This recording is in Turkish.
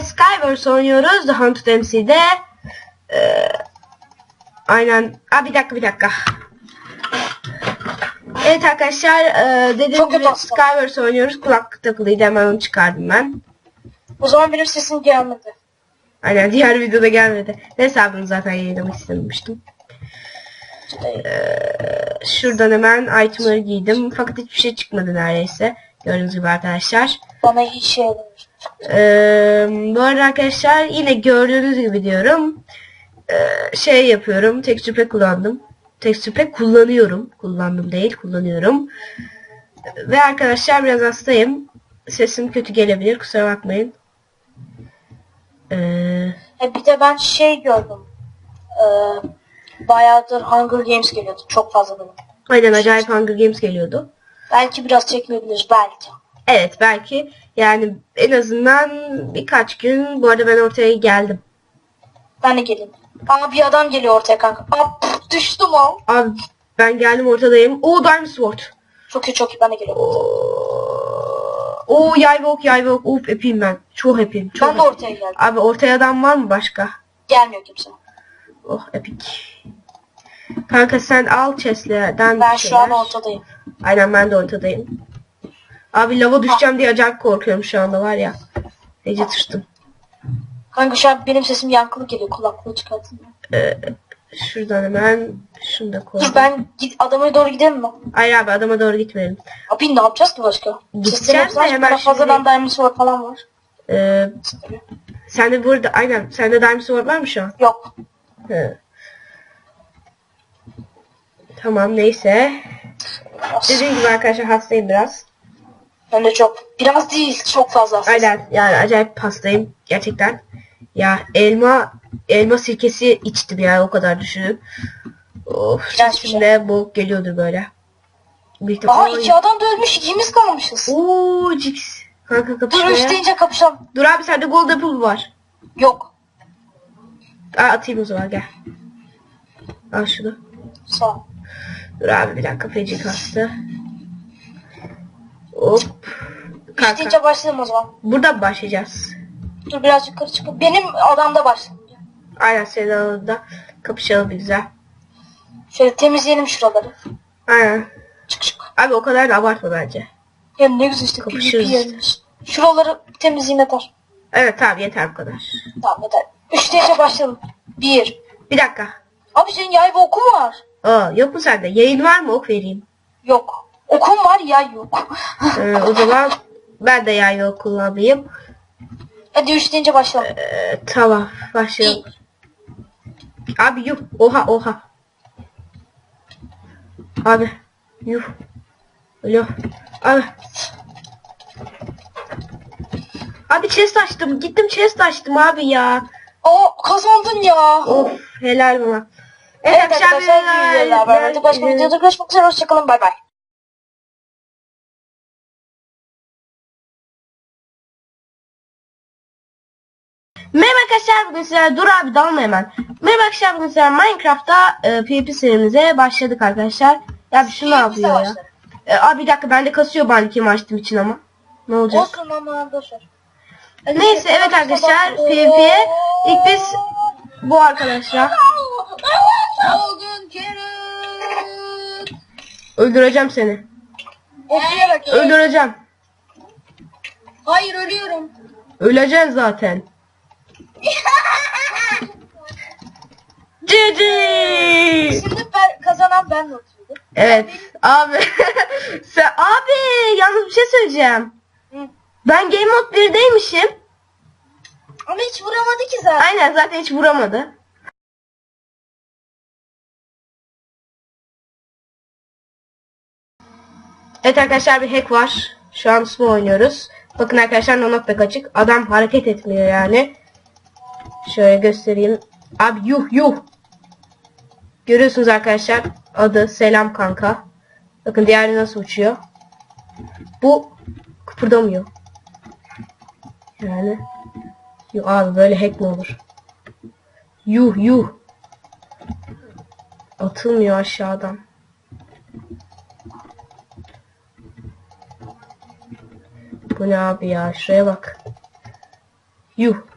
Skywars oynuyoruz. The Haunted MC'de. Ee, aynen. Aa, bir dakika bir dakika. Evet arkadaşlar e, dediğim Çok gibi. Skywars oynuyoruz. Kulaklık takılıydı hemen onu çıkardım ben. O zaman benim sesim gelmedi. Aynen diğer videoda gelmedi. Neyse abi bunu zaten yayınlamak istemiştim. Ee, şuradan hemen itemları giydim. Fakat hiçbir şey çıkmadı neredeyse. Gördüğünüz gibi arkadaşlar. Bana iyi şey olmuş. Ee, bu arada arkadaşlar yine gördüğünüz gibi diyorum. Ee, şey yapıyorum. Texture pack kullandım. Texture pack kullanıyorum. Kullandım değil kullanıyorum. Ve arkadaşlar biraz hastayım. Sesim kötü gelebilir. Kusura bakmayın. Ee, E bir de ben şey gördüm. Ee, bayağıdır Hunger Games geliyordu. Çok fazla benim. aynen acayip Hunger Games geliyordu. Belki biraz çekmeyebiliriz belki. Evet belki yani en azından birkaç gün bu arada ben ortaya geldim. Ben de geleyim. Aa bir adam geliyor ortaya kanka. Aa pf, düştüm o. Abi ben geldim ortadayım. Oo Diamond Sword. Çok iyi çok iyi ben de geliyorum. Oo, Oo yayva ok yayva ok. Uf epeyim ben. Çok epeyim. Çok Ben de ortaya geldim. Abi ortaya adam var mı başka? Gelmiyor kimse. Oh epik. Kanka sen al chestlerden Ben bir şu an şeyler. ortadayım. Aynen ben de ortadayım. Abi lava düşeceğim diye acayip korkuyorum şu anda var ya. Nece tırstım. Kanka şu an benim sesim yankılı geliyor. Kulaklığı çıkartın. Ee, şuradan hemen şunu da koydum. Dur ben git adama doğru gidelim mi? Hayır abi adama doğru gitmeyelim. Abi ne yapacağız ki başka? Gideceğiz de hemen bana fazladan şimdi- Diamond Sword falan var. Ee, sende burada aynen sende Diamond Sword var mı şu an? Yok. Hı. Tamam neyse. Dediğim gibi arkadaşlar hastayım biraz. Ben de çok. Biraz değil. Çok fazla aslında. Aynen yani acayip hastayım gerçekten. Ya elma elma sirkesi içtim yani o kadar düşünün. Of İğrenç bir şey. şimdi bu geliyordur böyle. Aa ihtimalle- iki adam da ölmüş. ikimiz kalmışız. Oo Cix. Kanka Dur kapışmaya. üç deyince kapışalım. Dur abi sende gold apple var. Yok. Aa, atayım o zaman gel. Al şunu. Sağ ol. Dur abi bir dakika feci kastı. Hop. Kanka. başlayalım o zaman. Buradan başlayacağız. Dur biraz yukarı çıkıp. Benim adamda başlayalım. Aynen senin alanında kapışalım bir güzel. Şöyle temizleyelim şuraları. Aynen. Çık çık. Abi o kadar da abartma bence. Ya ne güzel işte. Kapışırız yerimiz. Şuraları temizleyeyim yeter. Evet abi yeter bu kadar. Tamam yeter. Üç deyince başlayalım. Bir. Bir dakika. Abi senin yay ve okun var. Aa, yok mu sende? Yayın var mı? Ok vereyim. Yok. Okun var yay yok. Ee, o zaman ben de yayın ok kullanayım. Hadi üç deyince başlayalım. Ee, tamam başlayalım. Abi yuh. Oha oha. Abi. Yuh. Alo. Abi. Abi chest açtım. Gittim chest açtım abi ya. Aa kazandın ya. Of helal bana. Evet arkadaşlar bir videoda haber verdik. Başka ben- videoda görüşmek üzere. Hoşçakalın. Bay bay. Merhaba arkadaşlar bugün sizlerle dur abi dalma hemen. Merhaba arkadaşlar bugün sizlerle Minecraft'ta e, PvP serimize başladık arkadaşlar. Ya bir şu ne yapıyor ya? başladı. E, abi bir dakika bende kasıyor bandikimi açtığım için ama. Ne olacak? Olsun ama boşver. Neyse evet arkadaşlar PvP'ye ilk biz bu arkadaşlar. Öldüreceğim seni. Öldüreceğim. Hayır ölüyorum. Öleceksin zaten. Cici. Şimdi ben kazanan ben de oturdum. Evet abi. Sen abi yalnız bir şey söyleyeceğim. Hı. Ben Game Mode 1'deymişim. Ama hiç vuramadı ki zaten. Aynen zaten hiç vuramadı. Evet arkadaşlar bir hack var. Şu an slow oynuyoruz. Bakın arkadaşlar nonokbek açık. Adam hareket etmiyor yani. Şöyle göstereyim. Abi yuh yuh. Görüyorsunuz arkadaşlar. Adı selam kanka. Bakın diğeri nasıl uçuyor. Bu kıpırdamıyor. Yani. Yuh abi böyle hack mi olur? Yuh yuh. Atılmıyor aşağıdan. Bu ne abi ya? Şuraya bak. Yuh.